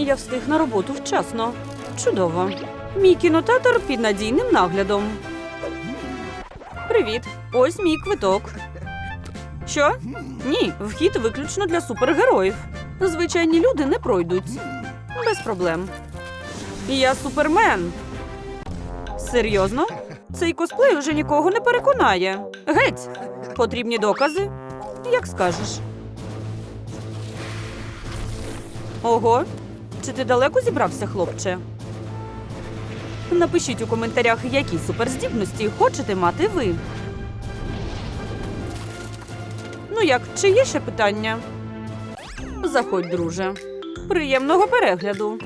Я встиг на роботу вчасно. Чудово. Мій кінотеатр під надійним наглядом. Привіт. Ось мій квиток. Що? Ні, вхід виключно для супергероїв. Звичайні люди не пройдуть. Без проблем. Я супермен. Серйозно? Цей косплей уже нікого не переконає. Геть! Потрібні докази? Як скажеш. Ого, чи ти далеко зібрався, хлопче? Напишіть у коментарях, які суперздібності хочете мати ви. Ну як, чи є ще питання? Заходь, друже. Приємного перегляду.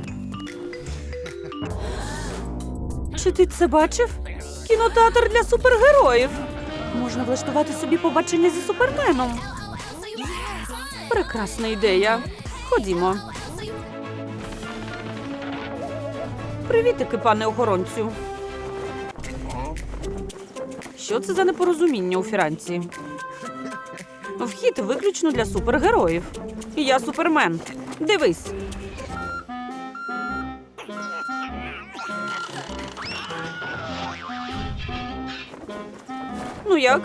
Чи ти це бачив? Кінотеатр для супергероїв. Можна влаштувати собі побачення зі суперменом. Прекрасна ідея. Ходімо. Привітики, пане охоронцю. Що це за непорозуміння у фіранці? Вхід виключно для супергероїв. Я супермен. Дивись. Ну як?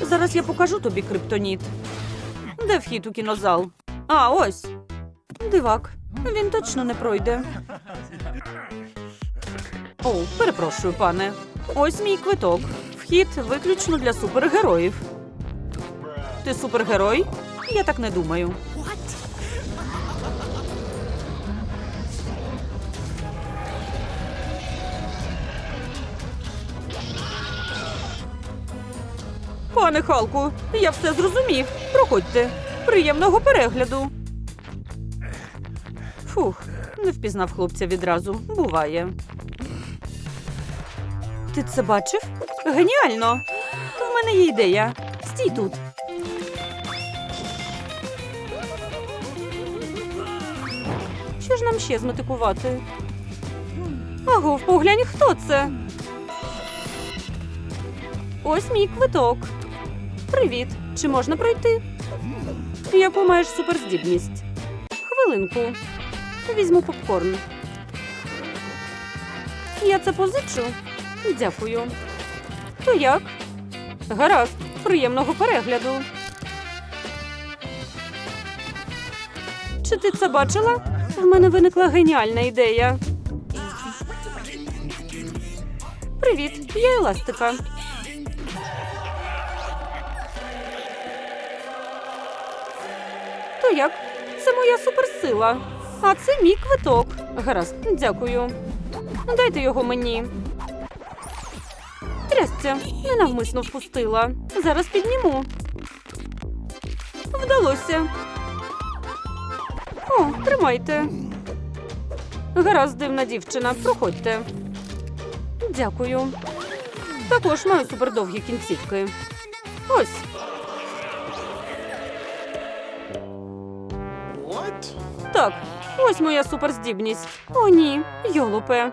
Зараз я покажу тобі криптоніт. Де вхід у кінозал? А, ось. Дивак. Він точно не пройде. О, перепрошую, пане. Ось мій квиток. Вхід виключно для супергероїв. Ти супергерой? Я так не думаю. Пане Халку, я все зрозумів. Проходьте. Приємного перегляду. Фух, не впізнав хлопця відразу. Буває. Ти це бачив? Геніально! В мене є ідея. Стій тут. Що ж нам ще зметикувати? Агов, поглянь, хто це? Ось мій квиток. Привіт. Чи можна пройти? Яку маєш суперздібність? Хвилинку. Візьму попкорн. Я це позичу. Дякую. То як? Гаразд, приємного перегляду. Чи ти це бачила? В мене виникла геніальна ідея. Привіт, я еластика. То як? Це моя суперсила. А це мій квиток. Гаразд, дякую. Дайте його мені. Трясця, ненавмисно впустила. Зараз підніму. Вдалося. О, тримайте. Гаразд, дивна дівчина, проходьте. Дякую. Також маю супердовгі кінцівки. Ось. Так, ось моя суперздібність. О, ні, йолупе.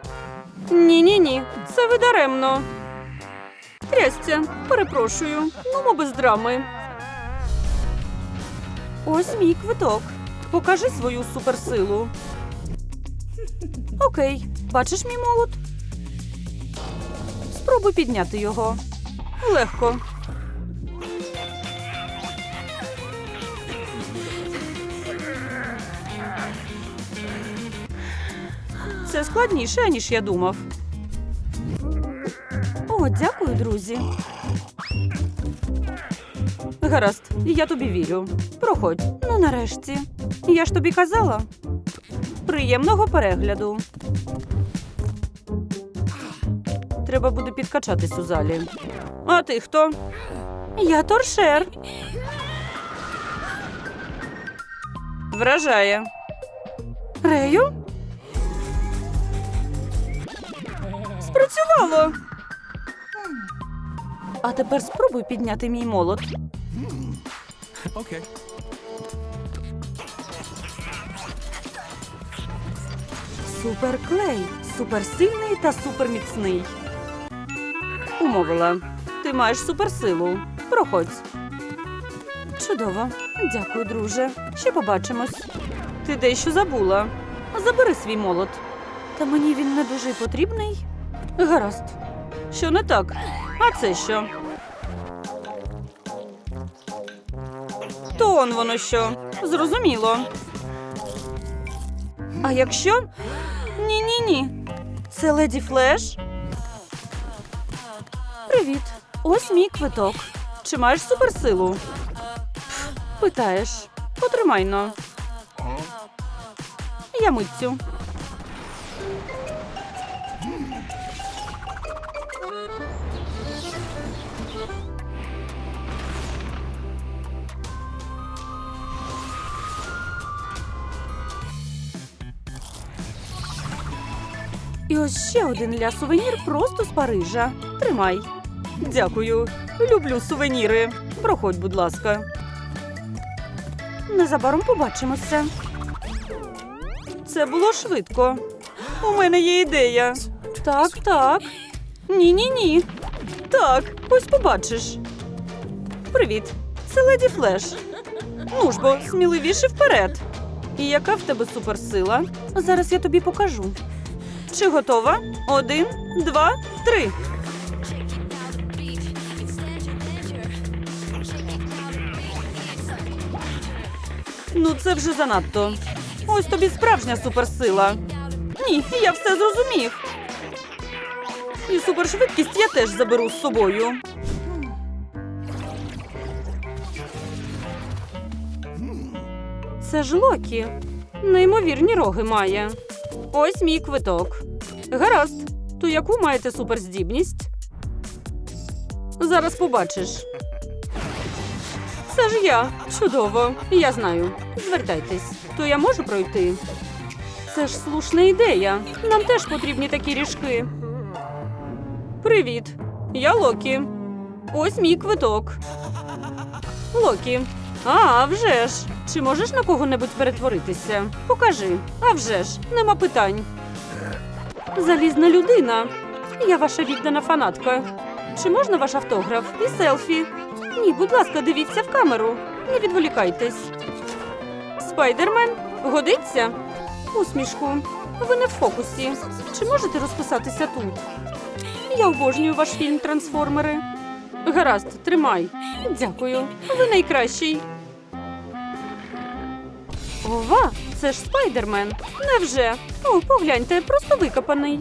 Ні, ні, ні, це ви даремно. Трясця, перепрошую, ну без драми. Ось мій квиток. Покажи свою суперсилу. Окей, бачиш мій молот? Спробуй підняти його. Легко. Це складніше, ніж я думав. О, дякую, друзі. Гаразд, я тобі вірю. Проходь. Ну, нарешті. Я ж тобі казала. Приємного перегляду. Треба буде підкачатись у залі. А ти хто? Я торшер. Вражає. Рею? Спрацювало. А тепер спробуй підняти мій молот. Okay. Суперклей. Суперсильний та суперміцний. Умовила. Ти маєш суперсилу. Проходь. Чудово. Дякую, друже. Ще побачимось. Ти дещо забула. Забери свій молот. Та мені він не дуже потрібний. Гаразд. Що не так? А це що? То он воно що. Зрозуміло. А якщо? Ні, ні, ні. Це леді Флеш. Привіт. Ось мій квиток. Чи маєш суперсилу? Питаєш. Потримай но. Я митцю. І ось ще один ля сувенір просто з Парижа. Тримай. Дякую. Люблю сувеніри. Проходь, будь ласка. Незабаром побачимося. Це було швидко. У мене є ідея. Так, так. Ні, ні, ні. Так, ось побачиш. Привіт, це леді Флеш. Ну ж бо, сміливіше вперед. І яка в тебе суперсила? Зараз я тобі покажу. Чи готова? Один, два, три. Ну, це вже занадто. Ось тобі справжня суперсила. Ні, я все зрозумів. І супершвидкість я теж заберу з собою. Це ж Локі. Неймовірні роги має. Ось мій квиток. Гаразд. То яку маєте суперздібність? Зараз побачиш. Це ж я. Чудово. Я знаю. Звертайтесь. То я можу пройти. Це ж слушна ідея. Нам теж потрібні такі ріжки. Привіт. Я Локі. Ось мій квиток. Локі. А, вже ж. Чи можеш на кого-небудь перетворитися? Покажи. А вже ж, нема питань. Залізна людина. Я ваша віддана фанатка. Чи можна ваш автограф і селфі? Ні, будь ласка, дивіться в камеру. Не відволікайтесь. Спайдермен, годиться? Усмішку. Ви не в фокусі. Чи можете розписатися тут? Я обожнюю ваш фільм Трансформери. Гаразд, тримай. Дякую. Ви найкращий. Ова, це ж спайдермен. Невже? О, погляньте, просто викопаний.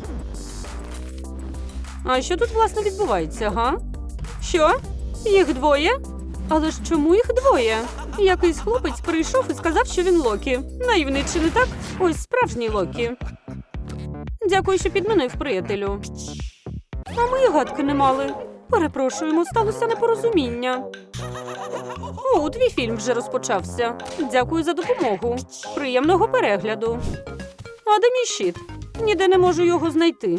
А що тут власне відбувається, га? Що? Їх двоє? Але ж чому їх двоє? Якийсь хлопець прийшов і сказав, що він Локі. Наївний чи не так? Ось справжній Локі. Дякую, що підмінив приятелю. А ми гадки не мали. Перепрошуємо, сталося непорозуміння. О, твій фільм вже розпочався. Дякую за допомогу. Приємного перегляду. А де мій щит? Ніде не можу його знайти.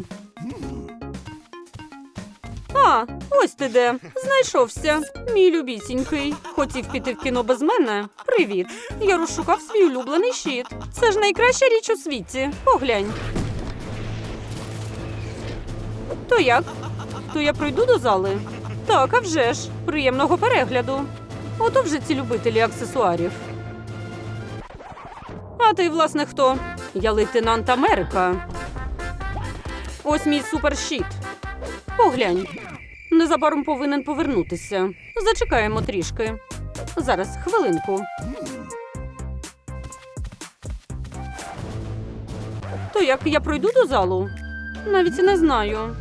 А, ось ти де. Знайшовся. Мій любісінький. Хотів піти в кіно без мене. Привіт. Я розшукав свій улюблений щит. Це ж найкраща річ у світі. Поглянь. То як? То я пройду до зали? Так, а вже ж. Приємного перегляду. Ото вже ці любителі аксесуарів. А ти, власне, хто? Я лейтенант Америка. Ось мій суперщит. Поглянь. Незабаром повинен повернутися. Зачекаємо трішки. Зараз, хвилинку. То як я пройду до залу? Навіть не знаю.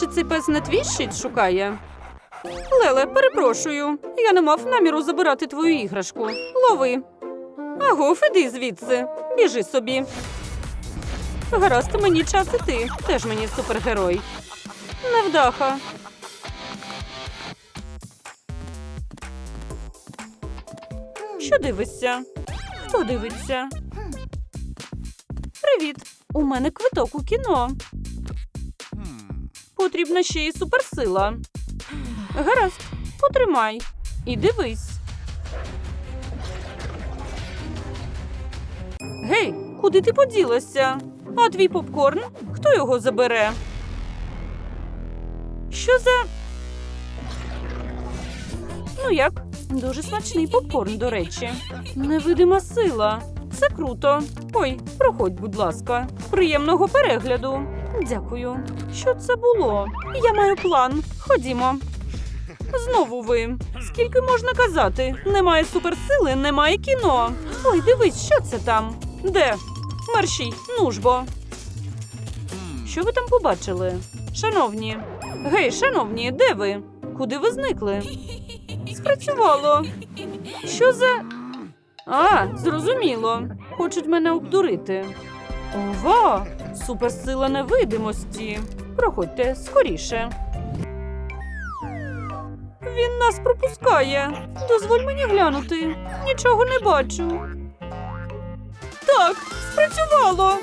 Чи цей пес не твій щит шукає? Леле, перепрошую. Я не мав наміру забирати твою іграшку. Лови. Агов, іди звідси. Біжи собі. Гаразд, мені час іти. Теж мені супергерой. Невдаха. Що дивишся? Хто дивиться? Привіт. У мене квиток у кіно. Потрібна ще й суперсила. Гаразд, потримай і дивись. Гей, куди ти поділася? А твій попкорн? Хто його забере? Що за. Ну як? Дуже смачний попкорн, до речі. Невидима сила. Це круто. Ой, проходь, будь ласка. Приємного перегляду. Дякую. Що це було? Я маю план. Ходімо. Знову ви. Скільки можна казати? Немає суперсили, немає кіно. Ой, дивись, що це там? Де? Мерщій, ну ж бо. Що ви там побачили? Шановні. Гей, шановні, де ви? Куди ви зникли? Спрацювало. Що за. А, зрозуміло. Хочуть мене обдурити. Ова! Суперсила невидимості. Проходьте скоріше. Він нас пропускає. Дозволь мені глянути. Нічого не бачу. Так, спрацювало.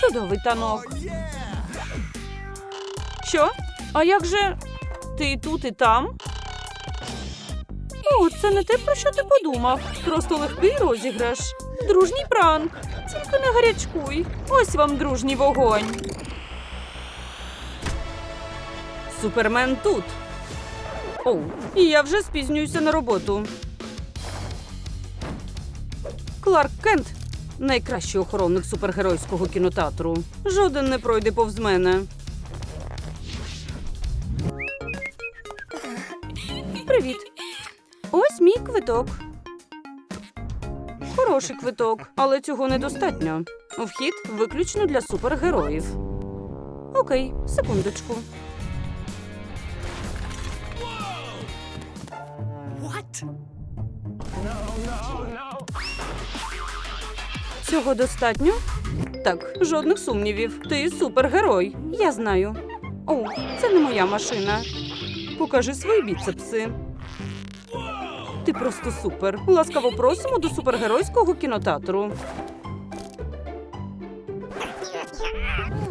Чудовий танок. Що? А як же ти тут, і там? О, це не те, про що ти подумав. Просто легкий розіграш. Дружній пранк. Тільки не гарячкуй. Ось вам дружній вогонь. Супермен тут. Оу, і я вже спізнююся на роботу. Кларк Кент найкращий охоронник супергеройського кінотеатру. Жоден не пройде повз мене. Привіт. Ось мій квиток. Хороший квиток, але цього недостатньо. Вхід виключно для супергероїв. Окей, секундочку. Цього достатньо? Так, жодних сумнівів. Ти супергерой. Я знаю. О, це не моя машина. Покажи свої біцепси. Ти просто супер. Ласкаво просимо до супергеройського кінотеатру.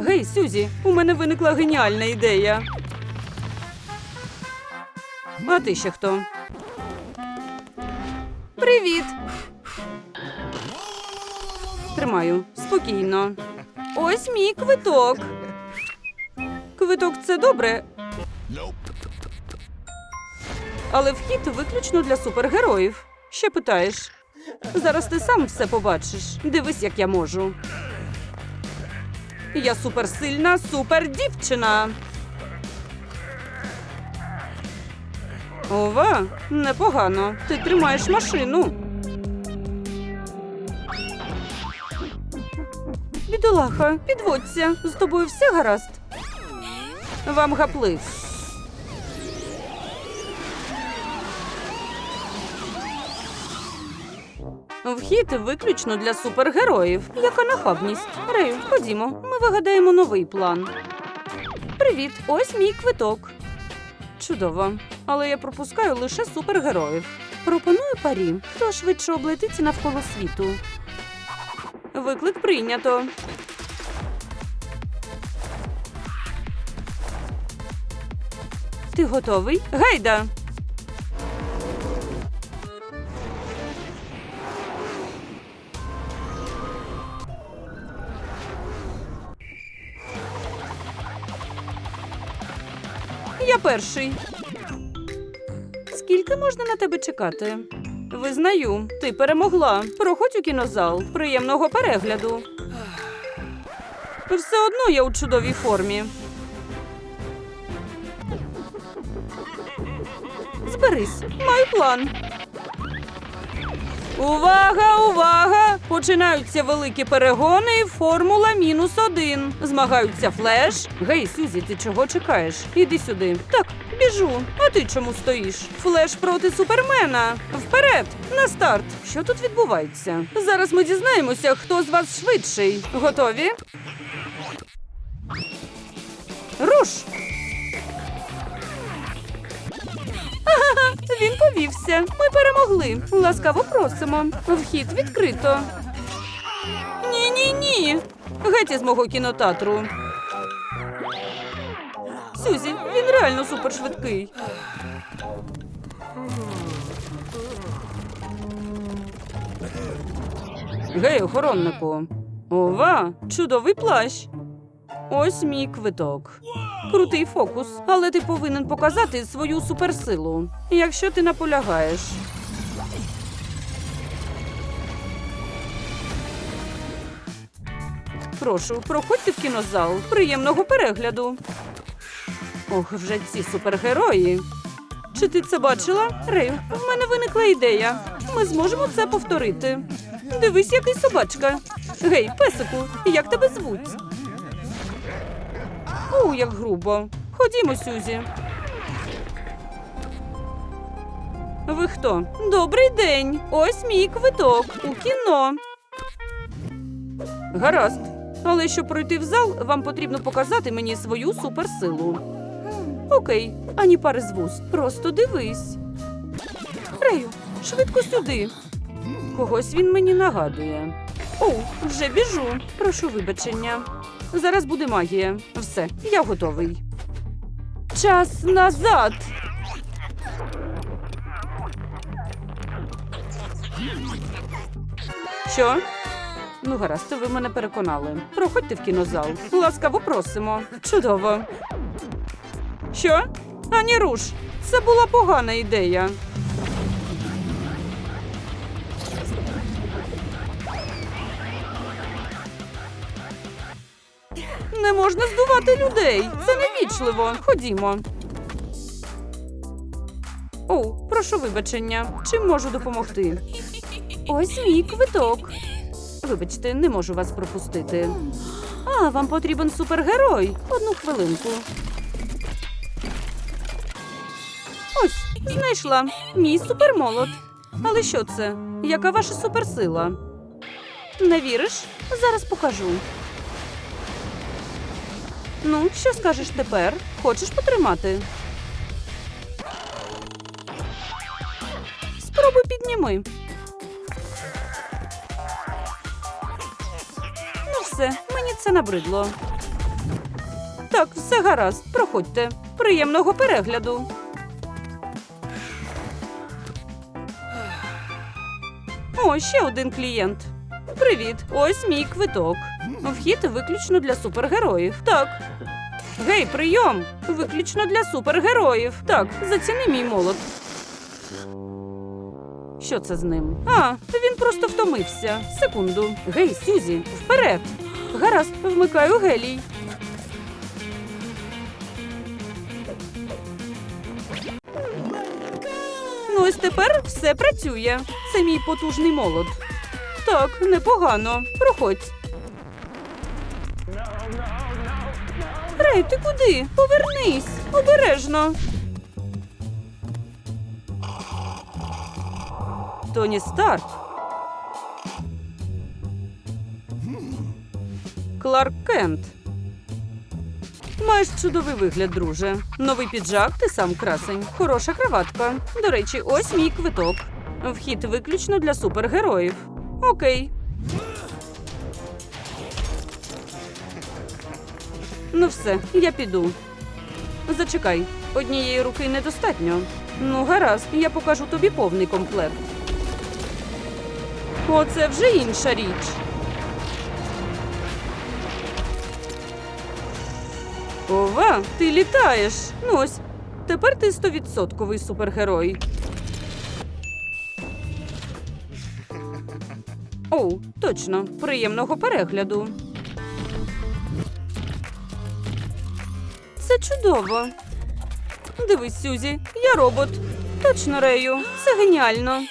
Гей, Сюзі, у мене виникла геніальна ідея. А ти ще хто? Привіт! Тримаю спокійно. Ось мій квиток. Квиток це добре, але вхід виключно для супергероїв. Ще питаєш? Зараз ти сам все побачиш. Дивись, як я можу. Я суперсильна супердівчина. Ова, непогано. Ти тримаєш машину. Бідолаха, підводься. З тобою все гаразд. Вам гаплив. Вхід виключно для супергероїв. Яка нахабність. Рею, ходімо, ми вигадаємо новий план. Привіт, ось мій квиток. Чудово. Але я пропускаю лише супергероїв. Пропоную парі. Хто швидше облетиться навколо світу? Виклик прийнято. Ти готовий? Гайда! Я перший. Скільки можна на тебе чекати? Визнаю, ти перемогла. Проходь у кінозал. Приємного перегляду. Все одно я у чудовій формі. Зберись, маю план. Увага, увага! Починаються великі перегони. Формула мінус один. Змагаються флеш. Гей, Сюзі, ти чого чекаєш? Іди сюди. Так, біжу. А ти чому стоїш? Флеш проти супермена. Вперед! На старт! Що тут відбувається? Зараз ми дізнаємося, хто з вас швидший. Готові? Руш! Він повівся. Ми перемогли. Ласкаво просимо. Вхід відкрито. Ні, ні, ні. Геть із мого кінотеатру. Сюзі, він реально супершвидкий. Гей, охороннику. Ова, чудовий плащ. Ось мій квиток. Крутий фокус, але ти повинен показати свою суперсилу, якщо ти наполягаєш. Прошу, проходьте в кінозал. Приємного перегляду. Ох, вже ці супергерої. Чи ти це бачила? Рею, в мене виникла ідея. Ми зможемо це повторити. Дивись, який собачка. Гей, песику, як тебе звуть? О, як грубо. Ходімо, Сюзі. Ви хто? Добрий день. Ось мій квиток у кіно. Гаразд. Але щоб пройти в зал, вам потрібно показати мені свою суперсилу. Окей, ані пари з вуз. Просто дивись. Рею, швидко сюди. Когось він мені нагадує. О, вже біжу. Прошу вибачення. Зараз буде магія. Все, я готовий. Час назад. Що? Ну, гаразд, ви мене переконали. Проходьте в кінозал. Ласкаво просимо. Чудово. Що? Ані руш. Це була погана ідея. Не можна здувати людей. Це невічливо. Ходімо. О, прошу вибачення. Чим можу допомогти? Ось мій квиток. Вибачте, не можу вас пропустити. А, вам потрібен супергерой. Одну хвилинку. Знайшла. Мій супермолот. Але що це? Яка ваша суперсила? Не віриш? Зараз покажу. Ну, що скажеш тепер? Хочеш потримати? Спробуй підніми. Ну все, мені це набридло. Так, все гаразд, проходьте. Приємного перегляду. О, ще один клієнт. Привіт, ось мій квиток. Вхід виключно для супергероїв. Так. Гей, прийом! Виключно для супергероїв. Так, заціни мій молот. Що це з ним? А, він просто втомився. Секунду. Гей, Сюзі, вперед. Гаразд, вмикаю гелій. Ну, ось тепер все працює. Це мій потужний молот. Так, непогано. Проходь. Рей, ти куди? Повернись. Обережно. Тоні Старк. Кларк Кент. Маєш чудовий вигляд, друже. Новий піджак, ти сам красень. Хороша краватка. До речі, ось мій квиток. Вхід виключно для супергероїв. Окей. Ну все, я піду. Зачекай, однієї руки недостатньо. Ну, гаразд, я покажу тобі повний комплект. Оце вже інша річ. Ова, ти літаєш. Ну ось, тепер ти стовідсотковий супергерой. О, точно, приємного перегляду. Це чудово. Дивись, Сюзі, я робот. Точно, Рею, це геніально.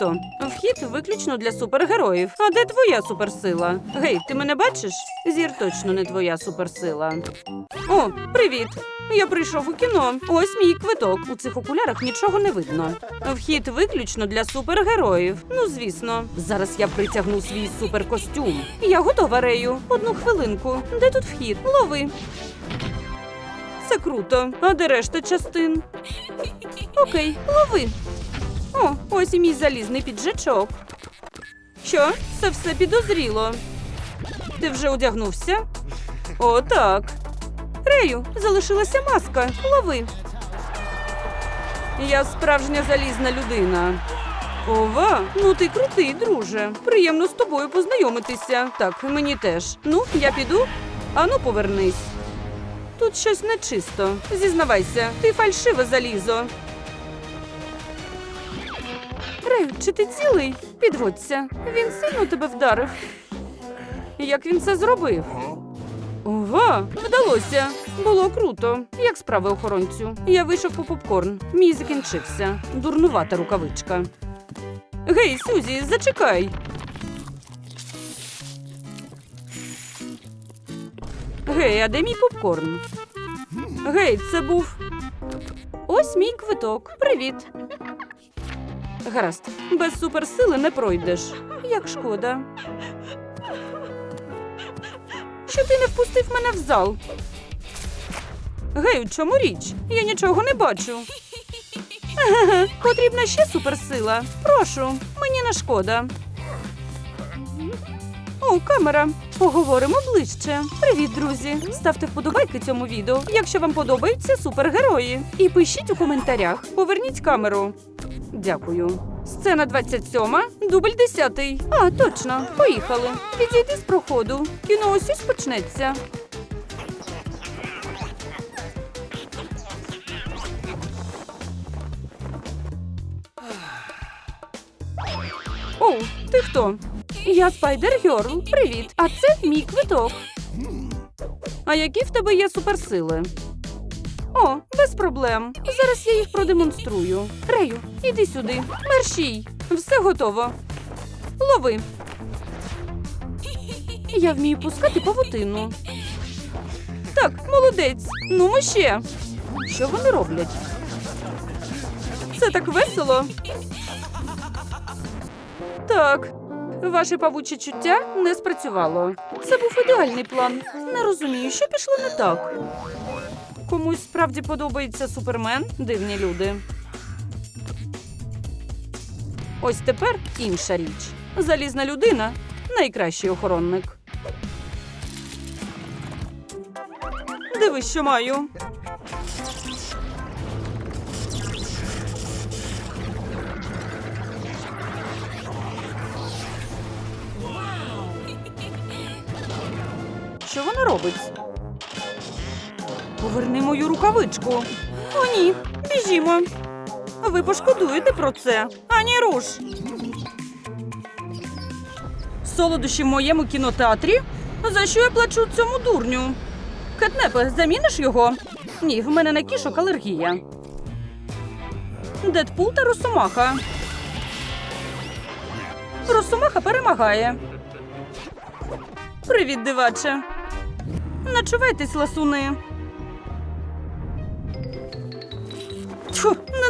Ти? Вхід виключно для супергероїв. А де твоя суперсила? Гей, ти мене бачиш? Зір точно не твоя суперсила. О, привіт! Я прийшов у кіно. Ось мій квиток. У цих окулярах нічого не видно. Вхід виключно для супергероїв. Ну, звісно. Зараз я притягну свій суперкостюм. Я готова, Рею. Одну хвилинку. Де тут вхід? Лови. Це круто. А де решта частин? Окей, лови. О, ось і мій залізний піджачок. Що? Це все підозріло. Ти вже одягнувся? О, так. Рею, залишилася маска. Лови. Я справжня залізна людина. Ова, ну ти крутий, друже. Приємно з тобою познайомитися. Так, мені теж. Ну, я піду. Ану, повернись. Тут щось нечисто. Зізнавайся, ти фальшиве залізо. Рею, чи ти цілий? Підводься. Він сильно тебе вдарив. Як він це зробив? Ова, вдалося. Було круто. Як справи охоронцю? Я вийшов по попкорн. Мій закінчився. Дурнувата рукавичка. Гей, Сюзі, зачекай. Гей, а де мій попкорн? Гей, це був. Ось мій квиток. Привіт. Гаразд, без суперсили не пройдеш. Як шкода. Що ти не впустив мене в зал? Гей, у чому річ? Я нічого не бачу. Потрібна ще суперсила. Прошу, мені не шкода. О, камера. Поговоримо ближче. Привіт, друзі! Ставте вподобайки цьому відео, якщо вам подобаються супергерої. І пишіть у коментарях. Поверніть камеру. Дякую. Сцена 27, дубль 10. А, точно. Поїхали. Відійди з проходу. Кіно ось ось почнеться. О, ти хто? Я Спайдер Герл. Привіт. А це мій квиток. А які в тебе є суперсили? О, без проблем. Зараз я їх продемонструю. Рею, іди сюди. Мерщій. Все готово. Лови. Я вмію пускати павутину. Так, молодець. Ну ми ще. Що вони роблять? Це так весело. Так, ваше павуче чуття не спрацювало. Це був ідеальний план. Не розумію, що пішло не так. Комусь справді подобається супермен, дивні люди. Ось тепер інша річ. Залізна людина найкращий охоронник. Дивись, що маю. Що вона робить? Поверни мою рукавичку. О, ні, біжімо. Ви пошкодуєте про це. Ані руш. Солодощі в моєму кінотеатрі? За що я плачу цьому дурню? Кетнепе, заміниш його? Ні, в мене на кішок алергія. Дедпул та Росомаха. Росомаха перемагає. Привіт, диваче. Начувайтесь, ласуни.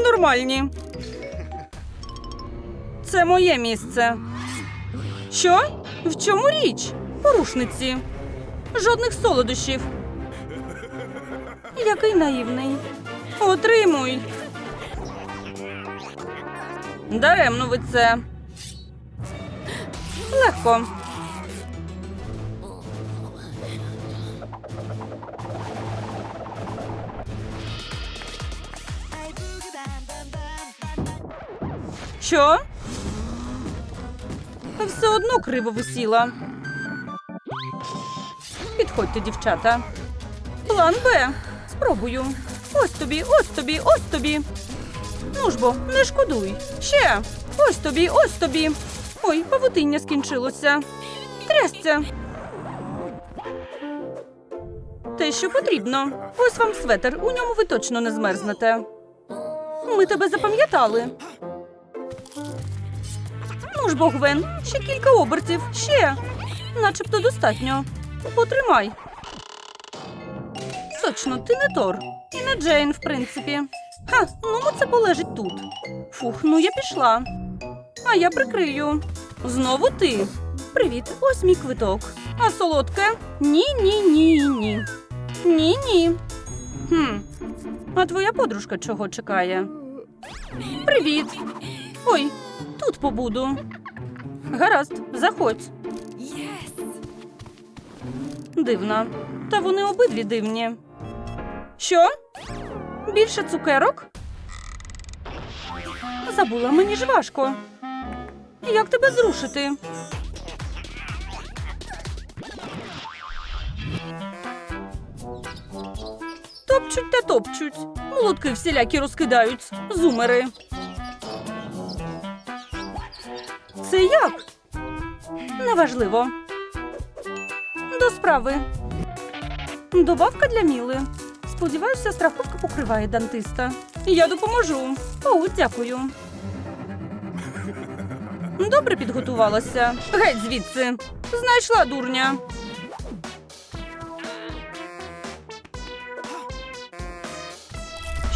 Ненормальні. Це моє місце. Що? В чому річ? Порушниці. Жодних солодощів. Який наївний. Отримуй. Даремно ви це. Легко. Що? Все одно криво висіла. Підходьте, дівчата. План Б. Спробую. Ось тобі, ось тобі, ось тобі. Ну ж бо, не шкодуй. Ще. Ось тобі, ось тобі. Ой, павутиння скінчилося. Трясця. Те, що потрібно. Ось вам светер. У ньому ви точно не змерзнете. Ми тебе запам'ятали. Ну ж бо, ще кілька обертів. Ще. Начебто достатньо. Потримай. Точно, ти не Тор. І не Джейн, в принципі. Ха, ну це полежить тут. Фух, ну я пішла. А я прикрию. Знову ти. Привіт, ось мій квиток. А солодке? Ні, ні, ні, ні. Ні, ні. Хм. А твоя подружка чого чекає? Привіт. Ой, тут побуду. Гаразд, заходь. Дивно. Та вони обидві дивні. Що? Більше цукерок? Забула, мені ж важко. Як тебе зрушити? Топчуть та топчуть. Молотки всілякі розкидають. Зумери. Це як? Неважливо. До справи. Добавка для Міли. Сподіваюся, страховка покриває дантиста. Я допоможу. О, дякую. Добре підготувалася. Геть звідси. Знайшла дурня.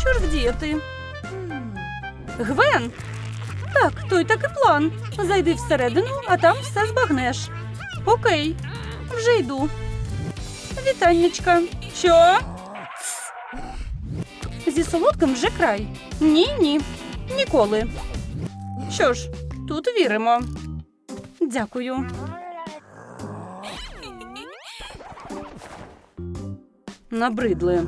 Що ж вдіяти? Гвен. Так, той таки план. Зайди всередину, а там все збагнеш. Окей, вже йду. Вітаннячка. Що? Зі солодким вже край. Ні, ні. Ніколи. Що ж, тут віримо. Дякую. Набридли.